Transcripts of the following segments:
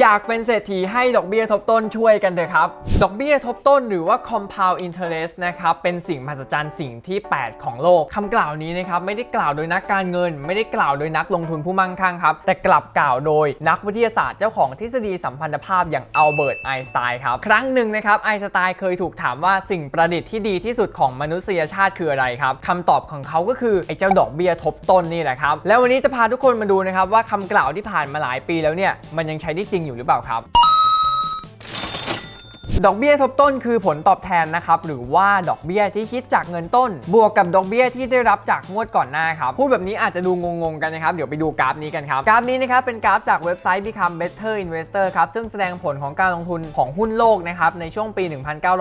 อยากเป็นเศรษฐีให้ดอกเบี้ยทบต้นช่วยกันเถอะครับ ดอกเบี้ยทบต้นหรือว่า compound interest นะครับ เป็นสิ่งมหัศจรรย์สิ่งที่ 8 ของโลกคำกล่าวนี้นะครับ ไม่ได้กล่าวโดยนักการเงิน ไม่ได้กล่าวโดยนักลงทุนผู้มั่งคั่งครับ แต่กลับกล่าวโดยนักวิทยาศาสตร์เจ้าของทฤษฎีสัมพันธภาพอย่างอัลเบิร์ตไอน์สไตน์ครับ ครั้งหนึ่งนะครับไอน์สไตน์เคยถูกถามว่าสิ่งประดิษฐ์ที่ดีที่สุดของมนุษยชาติคืออะไรครับคำตอบของเขาก็คือไอ้เจ้าดอกเบี้ยทบต้นนี่แหละครับแล้ววันนี้จะพาทุกคนมาดูนะครับว่าคำกล่าวที่ผ่านมาหลายปีแล้วเนี่ยมันยังใช้ได้จริงริงอยู่หรือเปล่าครับ ดอกเบี้ยทบต้นคือผลตอบแทนนะครับหรือว่าดอกเบี้ยที่คิดจากเงินต้น บวกกับดอกเบี้ยที่ได้รับจากงวดก่อนหน้าครับพูดแบบนี้อาจจะดูงงๆกันนะครับเดี๋ยวไปดูกราฟนี้กันครับกราฟนี้นะครับเป็นกราฟจากเว็บไซต์ Become Better Investor ครับซึ่งแสดงผลของการลงทุนของหุ้นโลกนะครับในช่วงปี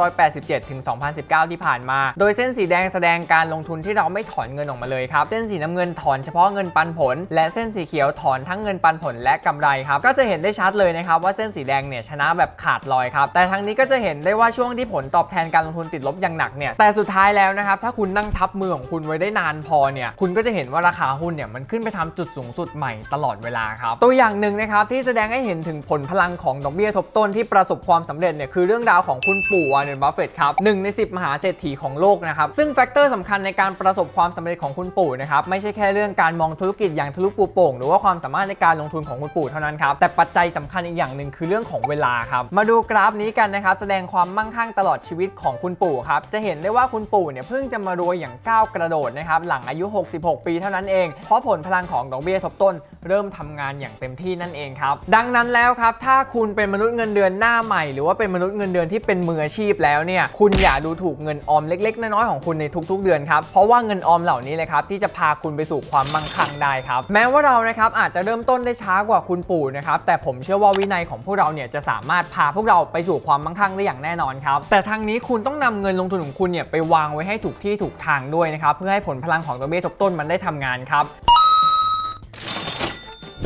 1987 ถึง 2019 ที่ผ่านมา โดยเส้นสีแดงแสดงการลงทุนที่เราไม่ถอนเงินออกมาเลยครับเส้นสีน้ำเงินถอนเฉพาะเงินปันผล และเส้นสีเขียวถอนทั้งเงินปันผลและกำไรครับก็จะเห็นได้ชัดเลยนะครับว่าเส้นสีแดงเนี่ยชนะแบบขาดลอยครับแต่ทั้งนี้ก็จะเห็นได้ว่าช่วงที่ผลตอบแทนการลงทุนติดลบอย่างหนักเนี่ยแต่สุดท้ายแล้วนะครับถ้าคุณนั่งทับมือของคุณไว้ได้นานพอเนี่ยคุณก็จะเห็นว่าราคาหุ้นเนี่ยมันขึ้นไปทำจุดสูงสุดใหม่ตลอดเวลาครับตัวอย่างหนึ่งนะครับที่แสดงให้เห็นถึงผลพลังของดอกเบี้ยทบต้นที่ประสบความสำเร็จเนี่ยคือเรื่องราวของคุณปู่วอร์เรนบัฟเฟตครับหนึ่งใน 10 มหาเศรษฐีของโลกนะครับซึ่งแฟกเตอร์สำคัญในการประสบความสำเร็จของคุณปู่นะครับไม่ใช่แค่เรื่องการมองธุรกิจอย่างทะลุปูโป่งหรือว่าความสามารถในการลงทุนของคุณปู่เท่านั้นครับแต่ปัจจัยสำคัญอีกอย่างหนึ่งคือเรื่องของเวลาครับมาดูกราฟนี้กันนะครับแสดงความมั่งคั่งตลอดชีวิตของคุณปู่ครับจะเห็นได้ว่าคุณปู่เนี่ยเพิ่งจะมารวยอย่างก้าวกระโดดนะครับหลังอายุ 66 ปีเท่านั้นเอง เพราะผลพลังของดอกเบี้ยทบต้น เริ่มทำงานอย่างเต็มที่นั่นเองครับดังนั้นแล้วครับถ้าคุณเป็นมนุษย์เงินเดือนหน้าใหม่ หรือว่าเป็นมนุษย์เงินเดือนที่เป็นมืออาชีพแล้วเนี่ยคุณอย่าดูถูกเงินออมเล็กๆ น้อยๆของคุณในทุกๆ เดือนครับเพราะว่าเงินออมเหล่านี้เลยครับที่จะพาคุณไปสู่ความมั่งคั่งได้ครับแม้ว่าเรานะครับอาจจะเริ่มต้นได้ช้ากว่าคุณปู่นะครับแต่ผมเชื่อว่าวินัยของพวกเราเนี่ยจะสามารถพาพวกเราไปสู่ความมั่งคั่งได้อย่างแน่นอนครับ แต่ทางนี้คุณต้องนำเงินลงทุนของคุณเนี่ยไปวางไว้ให้ถูกที่ถูกทางด้วยนะครับ เพื่อให้ผลพลังของดอกเบี้ยทบต้นมันได้ทำงานครับ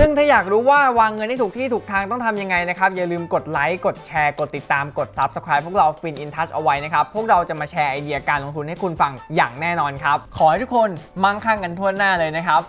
ซึ่งถ้าอยากรู้ว่าวางเงินให้ถูกที่ถูกทางต้องทำยังไงนะครับ อย่าลืมกดไลค์ กดแชร์ กดติดตามกด Subscribe พวกเรา Fin in Touch เอาไว้นะครับ พวกเราจะมาแชร์ไอเดียการลงทุนให้คุณฟังอย่างแน่นอนครับ ขอให้ทุกคนมั่งคั่งกันทั่วหน้าเลยนะครับ